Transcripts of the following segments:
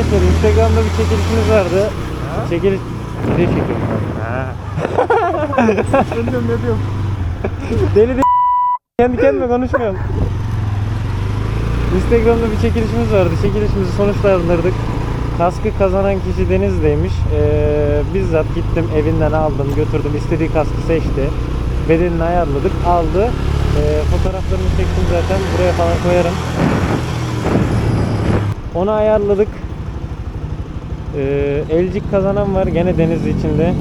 gençler Instagram'da bir çekilişimiz vardı. Çekiliş... Video çekiyorum. Ha. Ben diyorum ne diyorum. Deli de kendi kendime konuşmuyorum. Instagram'da bir çekilişimiz vardı. Çekilişimizi sonuçlandırdık. Kaskı kazanan kişi Deniz'deymiş. Ee, bizzat gittim evinden aldım götürdüm. istediği kaskı seçti. Bedelini ayarladık. Aldı. Ee, fotoğraflarını çektim zaten. Buraya falan koyarım. Onu ayarladık. Ee, elcik kazanan var gene Denizli içinde.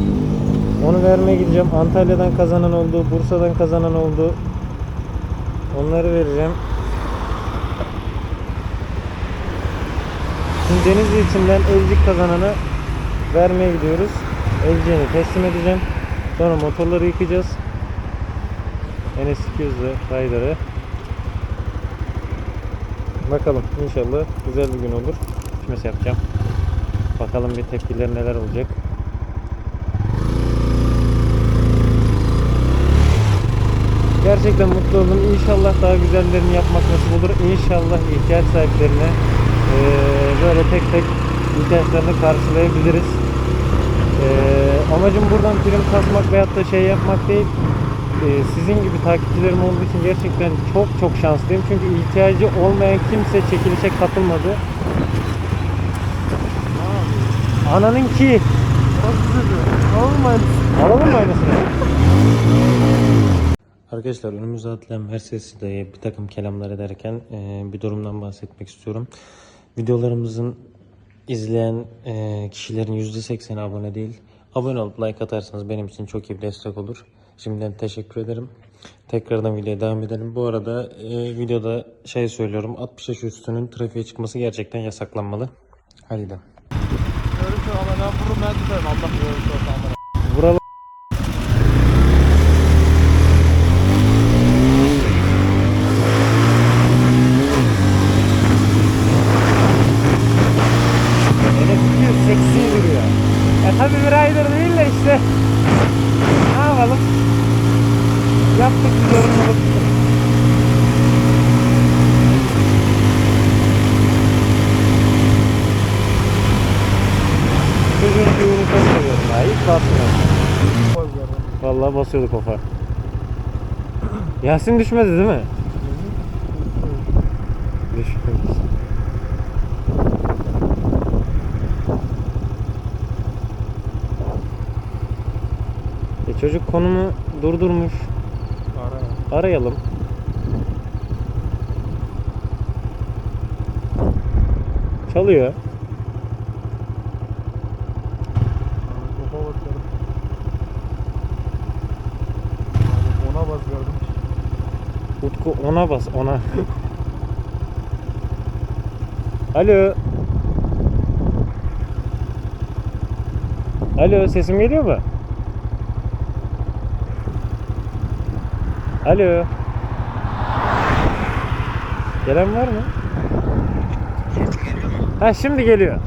Onu vermeye gideceğim. Antalya'dan kazanan oldu, Bursa'dan kazanan oldu. Onları vereceğim. Şimdi Denizli içinden elcik kazananı vermeye gidiyoruz. Elciğini teslim edeceğim. Sonra motorları yıkayacağız. NS200'lü Rider'ı. Bakalım inşallah güzel bir gün olur. Kümesi yapacağım. Bakalım bir tepkiler neler olacak. Gerçekten mutlu oldum. İnşallah daha güzellerini yapmak nasip olur. İnşallah ihtiyaç sahiplerine eee, böyle tek tek ihtiyaçlarını karşılayabiliriz. Eee, amacım buradan prim kasmak veyahut da şey yapmak değil. Eee, sizin gibi takipçilerim olduğu için gerçekten çok çok şanslıyım. Çünkü ihtiyacı olmayan kimse çekilişe katılmadı. Ananın ki. Alalım? Arkadaşlar önümüzde atılan Mercedes dayı bir takım kelamlar ederken e, bir durumdan bahsetmek istiyorum. Videolarımızın izleyen e, kişilerin %80'i abone değil. Abone olup like atarsanız benim için çok iyi bir destek olur. Şimdiden teşekkür ederim. Tekrardan videoya devam edelim. Bu arada e, videoda şey söylüyorum. 60 yaş üstünün trafiğe çıkması gerçekten yasaklanmalı. Hadi gidelim. Görüntü ama ben vururum ben tutarım. Allah görüntü olsa amına. Buralar Elektriği seksi duruyor. Ya tabii bir rider değil de işte. Ne yapalım? Yaptık bir yorumluluk. Çocuğun suyunu çok seviyorum ya. Hiç basmıyorum. Koy gördüm. Vallahi basıyorduk o far. Yasin düşmedi değil mi? Düşmedi. E çocuk konumu durdurmuş. Ara. Arayalım. Çalıyor. Topa basıyorum. Abi Ona bas gördüm. Utku ona bas ona. Alo. Alo sesim geliyor mu? Alo. Gelen var mı? Ha şimdi geliyor.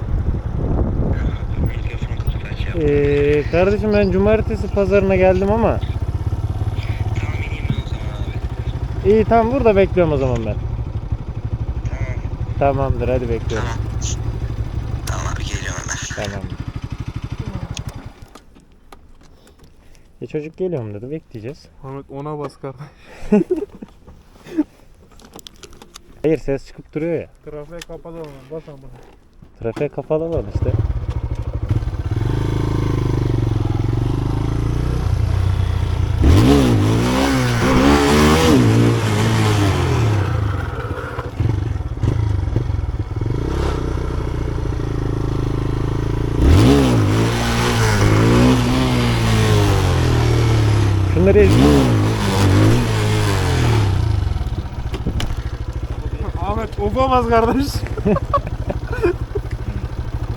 Ee, kardeşim ben cumartesi pazarına geldim ama İyi tamam burada bekliyorum o zaman ben. Tamamdır hadi bekliyorum. Tamam abi geliyorum hemen. Tamam. E çocuk geliyorum dedi bekleyeceğiz. Ahmet ona bas kardeş. Hayır ses çıkıp duruyor ya. Trafiğe kapalı ona. Bas amına. Trafiğe kapalı olan işte. Okumaz kardeş.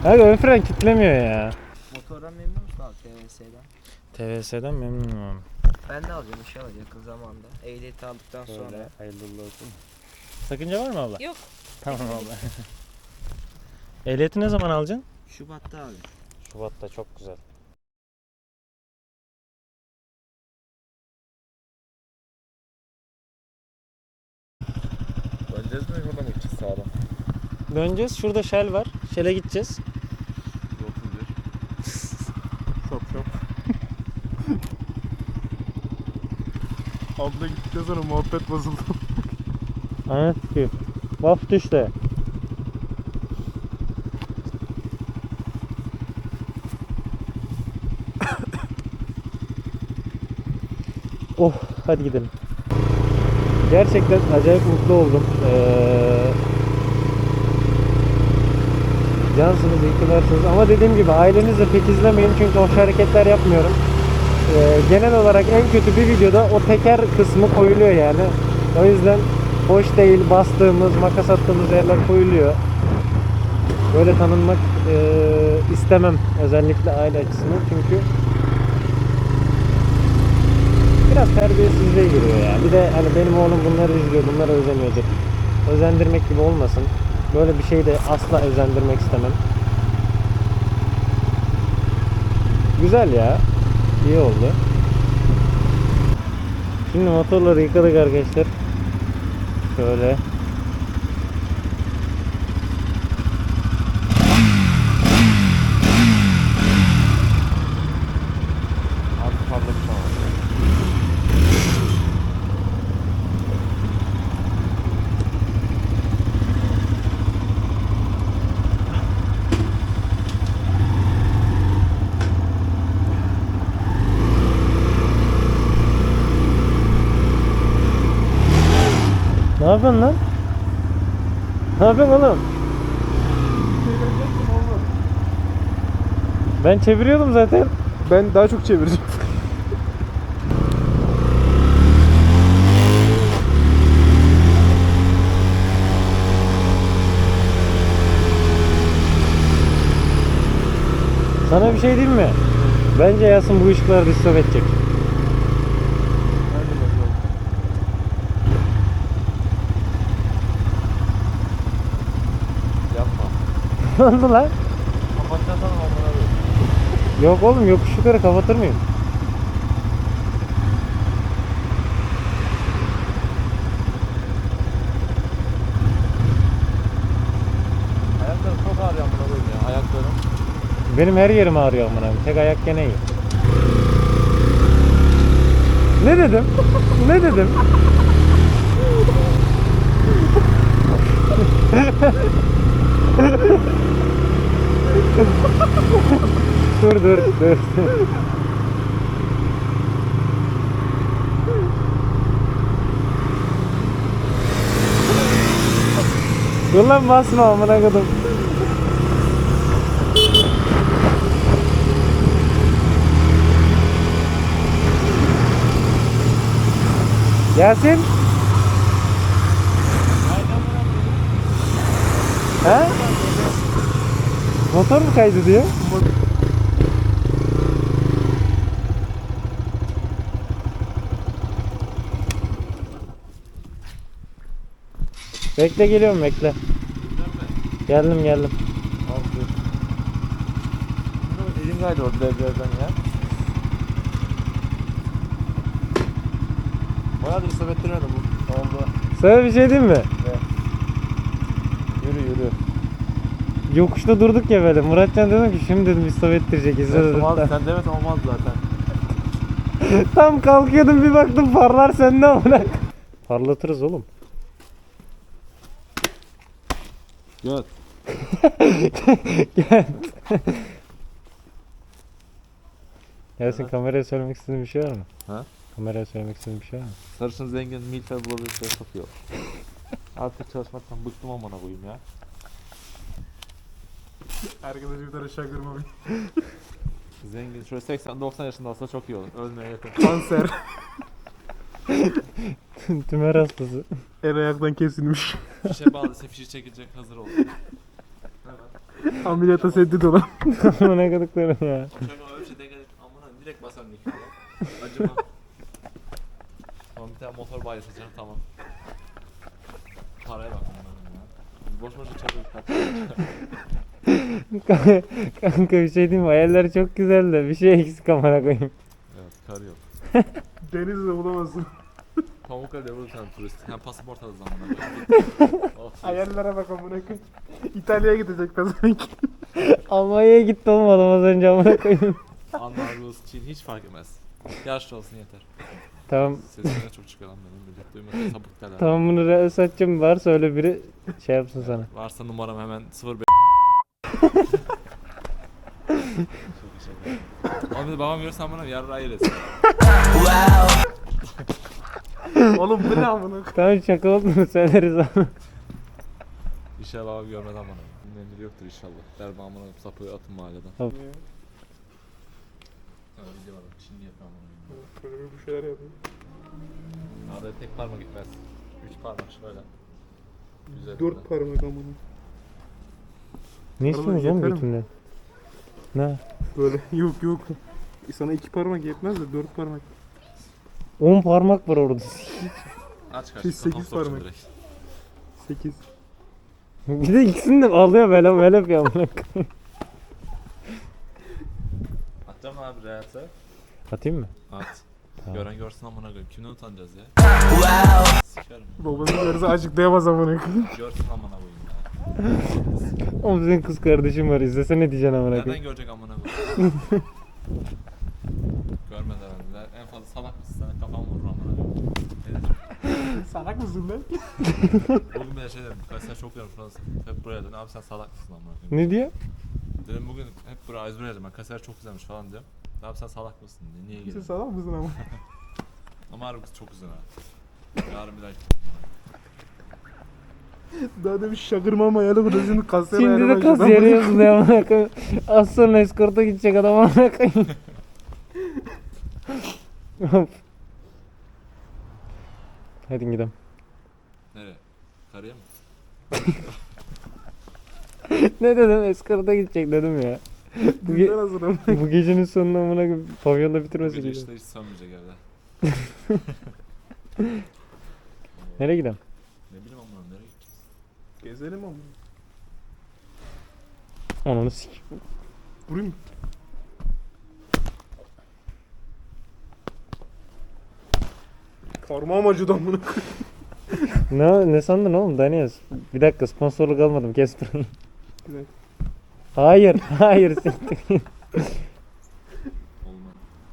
Abi ön fren kitlemiyor ya. Motordan memnun musun abi TVS'den? TVS'den memnunum. Ben de alacağım inşallah yakın zamanda. Ehliyeti aldıktan sonra. Sonra hayırlı olsun. Sakınca var mı abla? Yok. Tamam abla. Ehliyeti ne zaman alacaksın? Şubat'ta abi. Şubat'ta çok güzel. Döneceğiz mi burada mı? Döneceğiz. Şurada Shell var. Şöyle gideceğiz. 31. Şop şop. Abla gittikten sonra muhabbet bozuldu. Evet ki. Vaf düştü. oh hadi gidelim. Gerçekten acayip mutlu oldum. Ee, cansınız, iyi. Ama dediğim gibi ailenizle pek izlemeyin çünkü hoş hareketler yapmıyorum. Ee, genel olarak en kötü bir videoda o teker kısmı koyuluyor yani. O yüzden hoş değil bastığımız, makas attığımız yerler koyuluyor. Böyle tanınmak e, istemem özellikle aile açısından çünkü biraz terbiyesizliğe giriyor ya. Bir de hani benim oğlum bunları izliyor, bunlara özeniyordur. Özendirmek gibi olmasın. Böyle bir şey de asla özendirmek istemem. Güzel ya. İyi oldu. Şimdi motorları yıkadık arkadaşlar. Şöyle. Artık parlamış ama. Ne yapıyorsun lan? Ne yapıyorsun oğlum? Ben çeviriyordum zaten. Ben daha çok çevireceğim. Sana bir şey diyeyim mi? Bence Yasin bu ışıkları disturb edecek. Hadi bakalım. Yapma. Ne oldu lan? Amına koyayım. Yok oğlum yokuş yukarı kapatır mıyım? Ayaklarım çok ağrıyor amına koyayım ya. Ayaklarım. Benim her yerim ağrıyor amına koyayım. Tek ayak gene iyi. Ne dedim? ne dedim? dur dur dur. Dur lan basma amına kodum. Yasin? He? Motor mu kaydı diyor? Bekle geliyorum bekle. Geldim geldim. Elim kaydı orada devreden ya. Bayağıdır isabet ettiremedim bu. Oldu. Sana bir şey diyeyim mi? Yürü yürü. Yokuşta durduk ya böyle. Muratcan dedim ki şimdi dedim istop ettirecek. izle Evet, dedim. olmaz. Sen demet olmaz zaten. Tam kalkıyordum bir baktım farlar sende amına. Parlatırız oğlum. Göt. Gel. Yasin kameraya söylemek istediğin bir şey var mı? Ha? Kameraya söylemek istediğin bir şey var mı? Sarışın zengin milfer bulabilirse olur. Artık çalışmaktan bıktım amına koyayım ya. Arkadaşı bir tane şakırma Zengin şöyle 80-90 yaşında olsa çok iyi olur. Ölmeye yakın. Kanser. Tümer hastası. El ayaktan kesilmiş. Fişe bağlıysa fişi çekilecek hazır olsun. Ameliyata seddi dolan. Amına kadıklarım ya. Şöyle öyle bir şey denk gelip amına direkt basarım ilk Acıma. Tamam bir tane motor bayi seçerim tamam. Paraya bak amına ya. Boş boş çabuk. Kanka bir şey diyeyim mi? Hayaller çok güzel de bir şey eksik amına koyayım. Evet kar yok. Denizde bulamazsın. Pamukkale'de vurdu sen turist. Hem pasaport aldı zamanında. Ayarlara bak amına koyayım. İtalya'ya gidecek pezevenk. Almanya'ya gitti olmadı az önce amına koyayım. Anlar, Rus, Çin hiç fark etmez. Yaşlı olsun yeter. tamam. Sesine çok çıkıyor lan benim millet duymasın sapık derler. Tamam bunu Reelsatçım varsa öyle biri şey yapsın sana. Varsa numaram hemen 05 Bir de babam görürsen bana yarrağı yeriz. Oğlum bu ne amına? Tamam şaka olduğunu söyleriz ama. İnşallah babam görmez ama. Dinlenir yoktur inşallah. Der babamın sapı atın mahalleden. Tamam. Ha video var. Şimdi yapmam onu. Böyle bir şeyler yapıyor. Arada tek parmak gitmez. Üç parmak şöyle. Güzel. Dört parmak amına. Ne istiyorsun canım götünden? Ne? Böyle yok yok. Sana iki parmak yetmez de dört parmak. 10 parmak var orada. Aç kaç. Sekiz parmak. Direkt. Sekiz. bir de ikisini de alıyor böyle amına koyayım. Atacağım abi reelse. Atayım mı? At. Tamam. Gören görsün amına koyayım. Kimden utanacağız ya? Sikerim. Babanın yarısı açıklayamaz amına koyayım. Görsün amına koyayım ya. Oğlum senin kız kardeşin var izlesene diyeceksin amına Nereden koyayım. görecek amına koyayım? Görmez herhalde. En fazla salak mısın sen kafam vurur amına koyayım. Ne? Salak mısın lan? Bugün bir de şey dedim. Kayseri çok yerim Fransız. Hep buraya dedim. Abi sen salak mısın amına koyayım. Ne diyor? Dedim bugün hep buraya buraya dedim. Ben Kayseri çok güzelmiş falan diyorum. Abi sen salak mısın. Niye Sen geliyorsun? salak mısın ama? Ama harbi kız çok güzel ha. Yarın bir daha Daha demiş şakırma ama yalı burada şimdi kasaya Şimdi de kas yere yazılıyor amına koyayım. Az sonra eskorta gidecek adam amına koyayım. Of. Hadi gidelim. Nereye? Karıya mı? Ne dedim eskorta gidecek dedim ya. Bu, ge- Bundan hazır ama. bu gecenin sonunda amına koyayım pavyonda Bu bitirmesi gece gerekiyor. işte hiç sönmeyecek evde. Nereye gidelim? Ne bileyim amına nereye gideceğiz? Gezelim ama. Ananı sik. Vurayım mı? Parmağım acıdı amına. Ne, ne sandın oğlum Daniel? Bir dakika sponsorluk almadım kes dakika. Hayır, hayır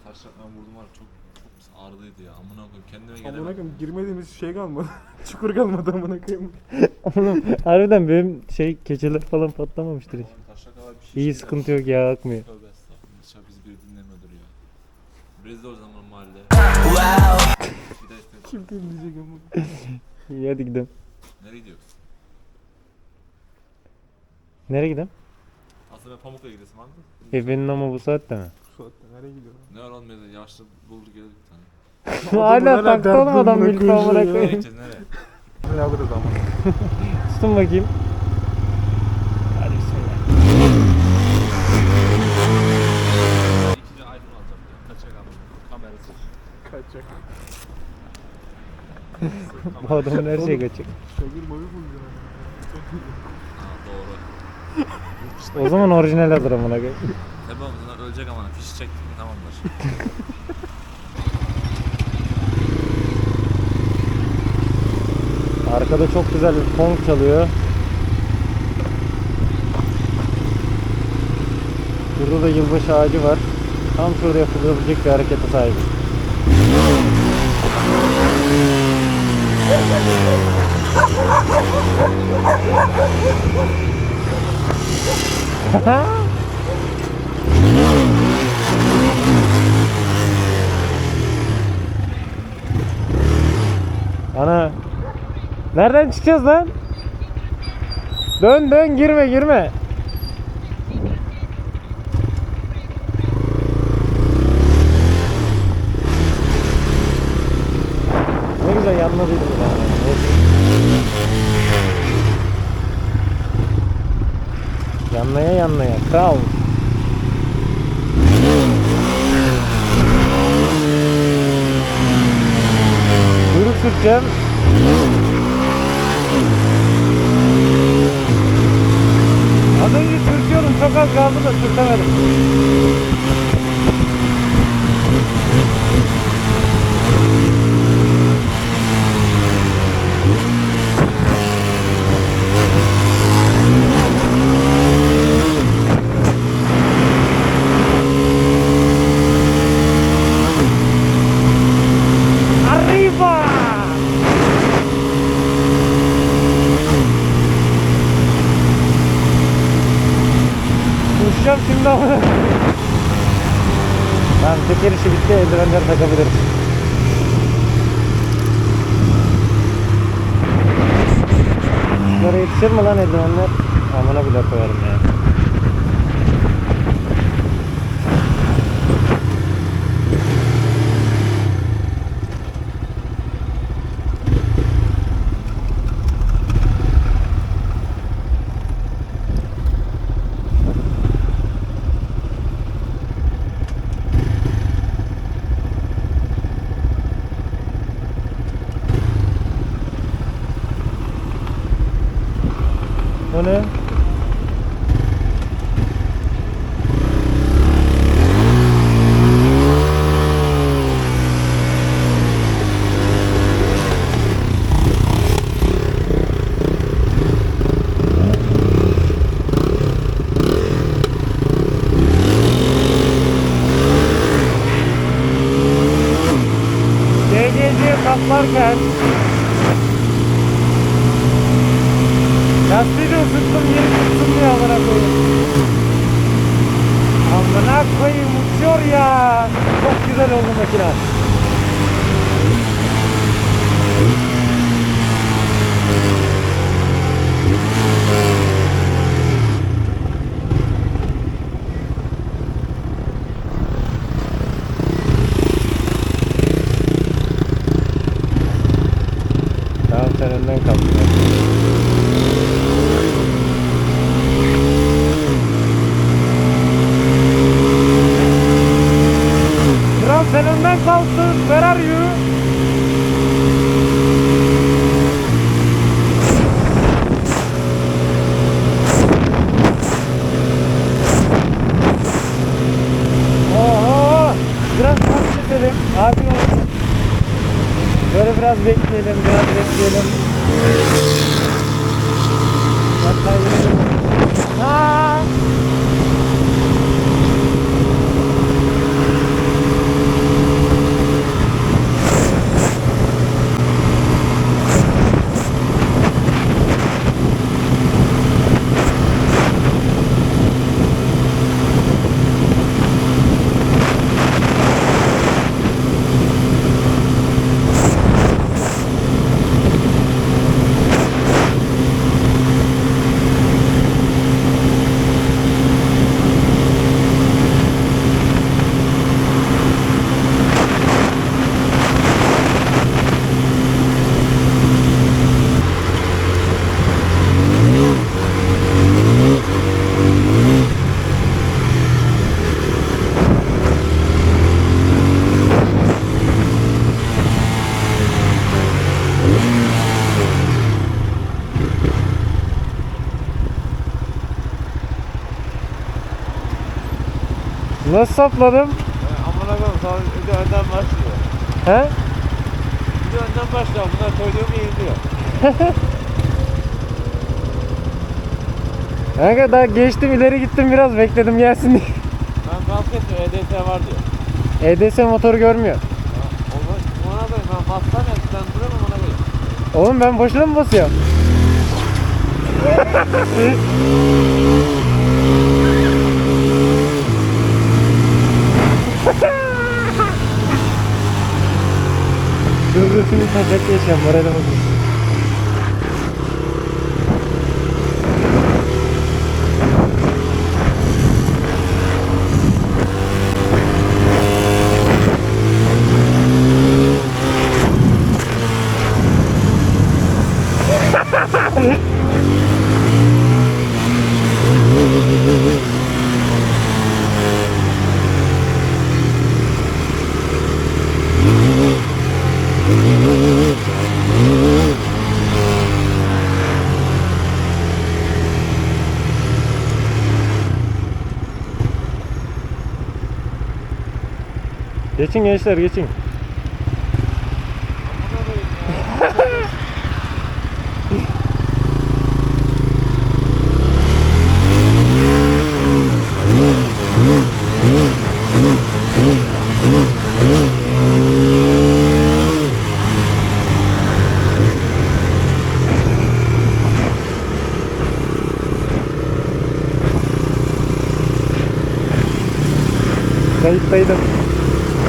taşla ben vurdum var çok çok ağrılıydı ya. Amına koyayım kendime Amına gelemedim. koyayım girmediğimiz şey kalmadı. Çukur kalmadı amına koyayım. Oğlum harbiden benim şey keçeler falan patlamamıştır hiç. Bir şey İyi sıkıntı yok ya akmıyor. Tövbe estağfurullah. Dışarı bizi biri dinlemiyordur ya. Rezil o zaman mahallede. bir de işte Kim dinleyecek ama. İyi hadi gidelim. nereye gidiyoruz? Nereye gidelim? Aslında ben Pamukkale'ye gidesim vardı. E benim ama bu saatte mi? Bu saatte nereye gidiyor? Ne var oğlum ya yaşlı bulur gelir bir tane. Hala amına. Nereye koyayım. gideceğiz nereye? Ne alırız ama. Tutun bakayım. Hadi bismillah. İkinci iPhone alacağım. Kaçacak abi. Kamerası. Kaçacak. Bu adamın her şeyi kaçacak. Şagır mavi bulacağım. Doğru. O zaman orijinal alır amına koyayım. Tabi oğlum bunlar ölecek ama fiş çektik mi tamamdır. Arkada çok güzel bir funk çalıyor. Burada da yılbaşı ağacı var. Tam şurada yapılabilecek bir harekete sahip. Ana. Nereden çıkacağız lan? Dön dön girme girme. Ne güzel yanladıydım tane. Yanlaya yanlaya. Kral. Kuyruk sürteceğim. Az önce sürtüyorum çok az kaldı da sürtemedim. takacağım şimdi ama. Tamam teker işi bitti eldivenleri takabiliriz. Şunlara yetişir mi lan eldivenler? Amına bile koyarım ya. O ne? DGC kaplarken Lastiği de ısıttım yeri tutulmuyor amına koyayım. Amına koyayım uçuyor ya. Çok güzel oldu makine. Tamam kaldın. Kral sen önden kalktın. Where are you? Oho! Biraz bahsedelim. Abi olsun. Böyle biraz bekleyelim, biraz bekleyelim. Hatta yürüyelim. Ha! Nasıl sapladım? Amına koyayım sonra bir de önden başlıyor. He? Bir de önden başlıyor. Bunlar koyduğum eğiliyor. Kanka daha geçtim ileri gittim biraz bekledim gelsin diye. Ben gaz kestim EDT var diyor. EDS motoru görmüyor. Ona, ona koyayım ben bassam ya sen mu ona koyayım. Oğlum ben boşuna mı basıyorum? Dur dur şimdi taşak Geçin gençler geçin.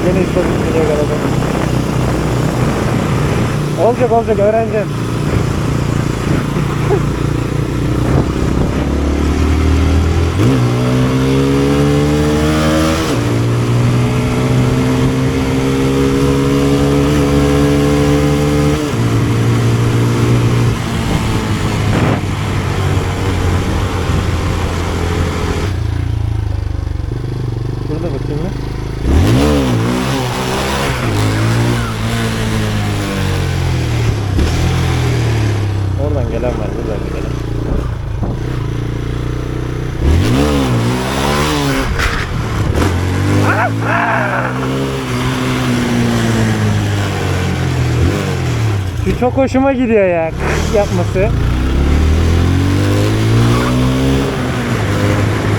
Yine istatistik geliyor galiba. Olacak olacak öğreneceğim. Şurada bakayım ya. Oradan gelen var, buradan gelen. Şu çok hoşuma gidiyor ya yapması.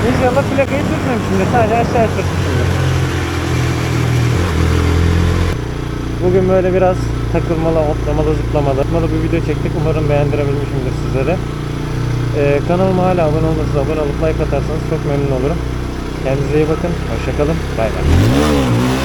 İnşallah plakayı sürtmemişimdir. Sadece aşağı sürtmüşümdür. Bugün böyle biraz takılmalı, hoplamalı, zıplamalı zıplamalı bir video çektik. Umarım beğendirebilmişimdir sizlere. Ee, kanalıma hala abone olmasanız abone olup like atarsanız çok memnun olurum. Kendinize iyi bakın. Hoşçakalın. Bay bay.